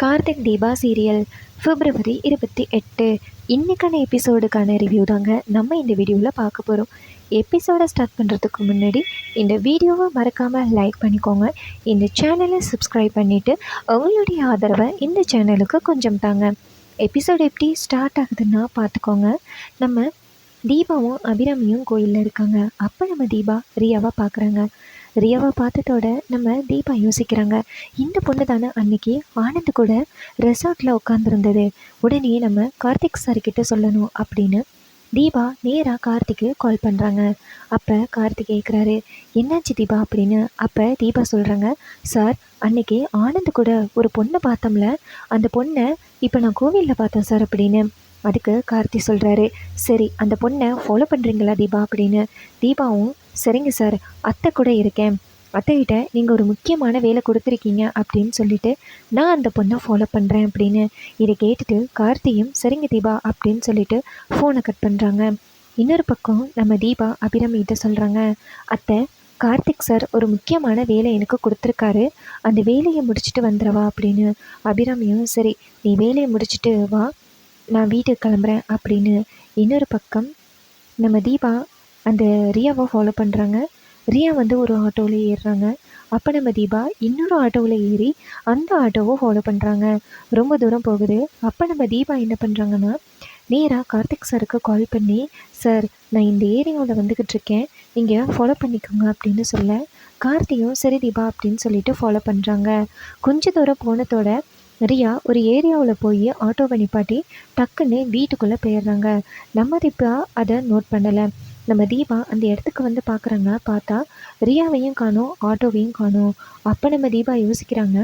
Karthik Deepa serial பிப்ரவரி இருபத்தி எட்டு. இன்றைக்கான எபிசோடுக்கான ரிவ்யூ தாங்க நம்ம இந்த வீடியோவில் பார்க்க போகிறோம் எபிசோடை ஸ்டார்ட் பண்ணுறதுக்கு முன்னாடி இந்த வீடியோவை மறக்காமல் லைக் பண்ணிக்கோங்க. இந்த சேனலை சப்ஸ்கிரைப் பண்ணிவிட்டு உங்களுடைய ஆதரவை இந்த சேனலுக்கு கொஞ்சம் தாங்க. எபிசோடு எப்படி ஸ்டார்ட் ஆகுதுன்னா பார்த்துக்கோங்க. நம்ம தீபாவும் அபிராமியும் கோயிலில் இருக்காங்க. அப்போ நம்ம தீபா ரியாவை பார்க்குறாங்க. ரியாவை பார்த்ததோட நம்ம தீபா யோசிக்கிறாங்க. இந்த பொண்ணு தானே அன்னைக்கு ஆனந்த் கூட ரெசார்ட்டில் உட்காந்துருந்தது உடனே நம்ம கார்த்திக் சார் கிட்ட சொல்லணும் அப்படின்னு தீபா நேராக கார்த்திக்கு கால் பண்ணுறாங்க அப்போ கார்த்திக் கேட்குறாரு என்னாச்சு தீபா? அப்படின்னு அப்போ தீபா சொல்கிறாங்க சார் அன்னைக்கு ஆனந்த் கூட ஒரு பொண்ணை பார்த்தோம்ல. அந்த பொண்ணை இப்போ நான் கோவிலில் பார்த்தேன் சார் அப்படின்னு அதுக்கு கார்த்தி சொல்கிறாரு சரி அந்த பொண்ணை ஃபாலோ பண்ணுறீங்களா தீபா? அப்படின்னு தீபாவும் சரிங்க சார் அத்தை கூட இருக்கேன். அத்தைகிட்ட நீங்கள் ஒரு முக்கியமான வேலை கொடுத்துருக்கீங்க அப்படின்னு சொல்லிட்டு நான் அந்த பொண்ணை ஃபாலோ பண்ணுறேன் அப்படின்னு இதை கேட்டுட்டு கார்த்தியும் சரிங்க தீபா அப்படின்னு சொல்லிட்டு ஃபோனை கட் பண்ணுறாங்க இன்னொரு பக்கம் நம்ம தீபா அபிராமிகிட்ட சொல்கிறாங்க அத்தை கார்த்திக் சார் ஒரு முக்கியமான வேலை எனக்கு கொடுத்துருக்காரு. அந்த வேலையை முடிச்சுட்டு வந்துடவா அப்படின்னு அபிராமியும் சரி நீ வேலையை முடிச்சுட்டு வா நான் வீட்டுக்கு கிளம்புறேன் அப்படின்னு இன்னொரு பக்கம் நம்ம தீபா அந்த ரியாவை ஃபாலோ பண்ணுறாங்க ரியா வந்து ஒரு ஆட்டோவில் ஏறுறாங்க. அப்போ நம்ம தீபா இன்னொரு ஆட்டோவில் ஏறி அந்த ஆட்டோவை ஃபாலோ பண்ணுறாங்க ரொம்ப தூரம் போகுது. அப்போ நம்ம தீபா என்ன பண்ணுறாங்கன்னா நேராக கார்த்திக் சாருக்கு கால் பண்ணி சார் நான் இந்த ஏரியாவில் வந்துக்கிட்டு இருக்கேன். நீங்கள் ஃபாலோ பண்ணிக்கோங்க அப்படின்னு சொல்ல கார்த்தியும் சரி தீபா அப்படின்னு சொல்லிட்டு ஃபாலோ பண்ணுறாங்க கொஞ்ச தூரம் போனதோட ரியா ஒரு ஏரியாவில் போய் ஆட்டோவை நிப்பாட்டி டக்குன்னு வீட்டுக்குள்ளே போயிடுறாங்க. நம்ம தீபா அதை நோட் பண்ணலை. நம்ம தீபா அந்த இடத்துக்கு வந்து பார்க்குறாங்க பார்த்தா ரியாவையும் காணும் ஆட்டோவையும் காணும். அப்போ நம்ம தீபா யோசிக்கிறாங்க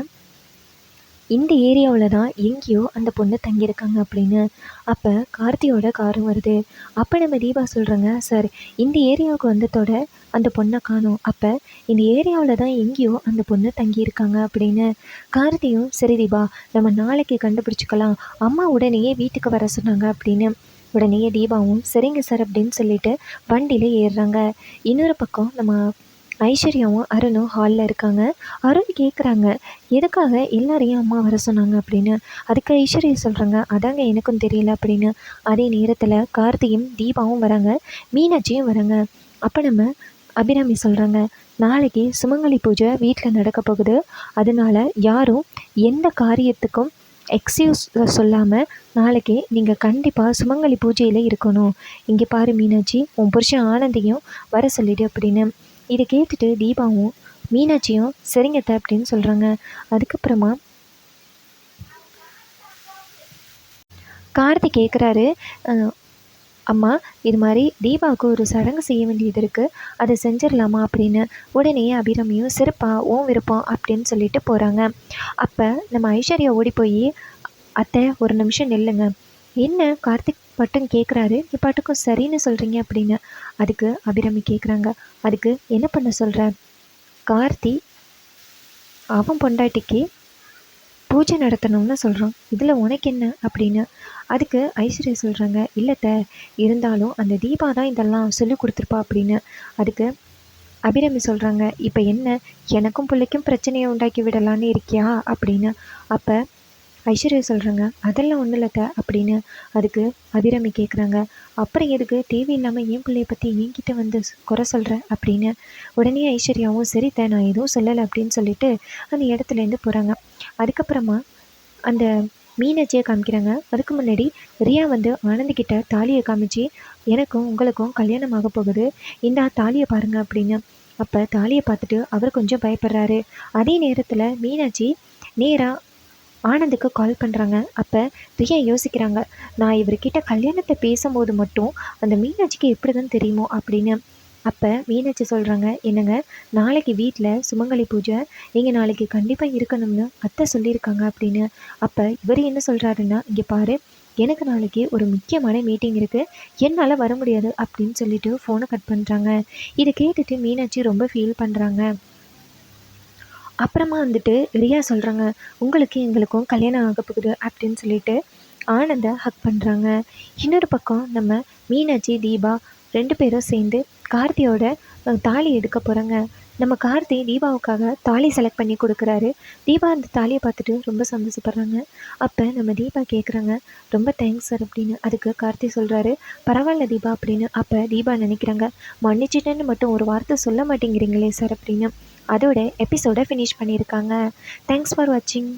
இந்த ஏரியாவில் தான் எங்கேயோ அந்த பொண்ணு தங்கியிருக்காங்க அப்படின்னு. அப்போ கார்த்தியோட காரும் வருது. அப்போ நம்ம தீபா சொல்கிறாங்க சார் இந்த ஏரியாவுக்கு வந்ததோட அந்த பொண்ணை காணும். அப்போ இந்த ஏரியாவில் தான் எங்கேயோ அந்த பொண்ணு தங்கியிருக்காங்க அப்படின்னு. கார்த்தியும் சரி தீபா நம்ம நாளைக்கு கண்டுபிடிச்சிக்கலாம். அம்மா உடனேயே வீட்டுக்கு வர சொன்னாங்க அப்படின்னு. உடனே தீபாவும் சரிங்க சார் அப்படின்னு சொல்லிட்டு வண்டியில் ஏறுறாங்க. இன்னொரு பக்கம் நம்ம ஐஸ்வர்யாவும் அருணும் ஹாலில் இருக்காங்க. அருண் கேட்குறாங்க எதுக்காக எல்லாரையும் அம்மா வர சொன்னாங்க? அப்படின்னு. அதுக்கு ஐஸ்வர்யா சொல்கிறாங்க அதாங்க எனக்கும் தெரியல அப்படின்னு. அதே நேரத்தில் கார்த்தியும் தீபாவும் வராங்க மீனாட்சியும் வராங்க. அப்போ நம்ம அபிராமி சொல்கிறாங்க நாளைக்கு சுமங்கலி பூஜை வீட்டில் நடக்க போகுது. அதனால யாரும் எந்த காரியத்துக்கும் எக்ஸ்கியூஸ் சொல்லாமல் நாளைக்கு நீங்கள் கண்டிப்பாக சுமங்கலி பூஜையில் இருக்கணும். இங்கே பாரு மீனாட்சி உன் புருஷன் ஆனந்தையும் வர சொல்லிடு அப்படின்னு. இதை கேட்டுட்டு தீபாவும் மீனாட்சியும் சரிங்க த அப்படின்னு சொல்கிறாங்க அதுக்கப்புறமா கார்த்தி கேட்குறாரு அம்மா இது மாதிரி தீபாவுக்கு ஒரு சடங்கு செய்ய வேண்டியது இருக்குது அதை செஞ்சிடலாமா அப்படின்னு உடனே அபிராமியும் சிறப்பா ஓம் விருப்பம் அப்படின்னு சொல்லிட்டு போகிறாங்க அப்போ நம்ம ஐஸ்வர்யா ஓடி போய் அத்தை ஒரு நிமிஷம் நில்லுங்க. என்ன கார்த்திக் பட்டன் கேட்குறாரு நீ பாட்டுக்கும் சரின்னு சொல்கிறீங்க அப்படின்னு அதுக்கு அபிராமி கேட்குறாங்க அதுக்கு என்ன பண்ண சொல்கிற கார்த்தி அவன் பொண்டாட்டிக்கு பூஜை நடத்தணும்னு சொல்கிறோம் இதில் உனக்கு என்ன? அப்படின்னு. அதுக்கு ஐஸ்வர்யா சொல்கிறாங்க இல்லைத்த இருந்தாலும் அந்த தீபா தான் இதெல்லாம் சொல்லி கொடுத்துருப்பா அப்படின்னு. அதுக்கு அபிரமி சொல்கிறாங்க இப்போ என்ன? எனக்கும் பிள்ளைக்கும் பிரச்சனையை உண்டாக்கி விடலான்னு இருக்கியா? அப்படின்னு. அப்போ ஐஸ்வர்யா சொல்கிறாங்க அதெல்லாம் ஒன்றும் இல்லைத்த அப்படின்னு. அதுக்கு அபிரமி கேட்குறாங்க அப்புறம் எதுக்கு? தேவையில்லாமல் என் பிள்ளைய பற்றி என்கிட்ட வந்து குறை சொல்கிற அப்படின்னு. உடனே ஐஸ்வர்யாவும் சரித்த நான் எதுவும் சொல்லலை அப்படின்னு சொல்லிட்டு அந்த இடத்துலேருந்து போகிறாங்க அதுக்கப்புறமா அந்த மீனாட்சியை காமிக்கிறாங்க. அதுக்கு முன்னாடி ரியா வந்து ஆனந்திக்கிட்ட தாலியை காமிச்சு எனக்கும் உங்களுக்கும் கல்யாணம் ஆக போகுது. இந்த தாலியை பாருங்க அப்படின்னு. அப்போ தாலியை பார்த்துட்டு அவர் கொஞ்சம் பயப்படுறாரு. அதே நேரத்தில் மீனாட்சி நேராக ஆனந்துக்கு கால் பண்ணுறாங்க அப்போ ரியா யோசிக்கிறாங்க நான் இவர்கிட்ட கல்யாணத்தை பேசும்போது மட்டும் அந்த மீனாட்சிக்கு எப்படி தான் தெரியுமோ அப்படின்னு. அப்போ மீனாட்சி சொல்கிறாங்க என்னங்க நாளைக்கு வீட்டில் சுமங்கலி பூஜை நீங்கள் நாளைக்கு கண்டிப்பாக இருக்கணும்னு அத்தை சொல்லியிருக்காங்க அப்படின்னு. அப்போ இவர் என்ன சொல்கிறாருன்னா இங்கே பாரு எனக்கு நாளைக்கு ஒரு முக்கியமான மீட்டிங் இருக்குது என்னால் வர முடியாது அப்படின்னு சொல்லிட்டு ஃபோனை கட் பண்ணுறாங்க இதை கேட்டுட்டு மீனாட்சி ரொம்ப ஃபீல் பண்ணுறாங்க அப்புறமா வந்துட்டு ரியா சொல்கிறாங்க உங்களுக்கு எங்களுக்கும் கல்யாணம் ஆக போகுது அப்படின்னு சொல்லிட்டு ஆனந்தை ஹக் பண்ணுறாங்க இன்னொரு பக்கம் நம்ம மீனாட்சி தீபா ரெண்டு பேரும் சேர்ந்து கார்த்தியோட தாலி எடுக்க போகிறாங்க நம்ம கார்த்தி தீபாவுக்காக தாலி செலக்ட் பண்ணி கொடுக்குறாரு. தீபா அந்த தாலியை பார்த்துட்டு ரொம்ப சந்தோஷப்படுறாங்க. அப்போ நம்ம தீபா கேட்குறாங்க ரொம்ப தேங்க்ஸ் சார் அப்படின்னு. அதுக்கு கார்த்தி சொல்கிறாரு பரவாயில்ல தீபா அப்படின்னு. அப்போ தீபா நினைக்கிறாங்க மன்னிச்சிட்டேன்னு மட்டும் ஒரு வார்த்தை சொல்ல மாட்டேங்கிறீங்களே சார் அப்படின்னு. அதோட எபிசோடை ஃபினிஷ் பண்ணியிருக்காங்க. தேங்க்ஸ் ஃபார் வாட்சிங்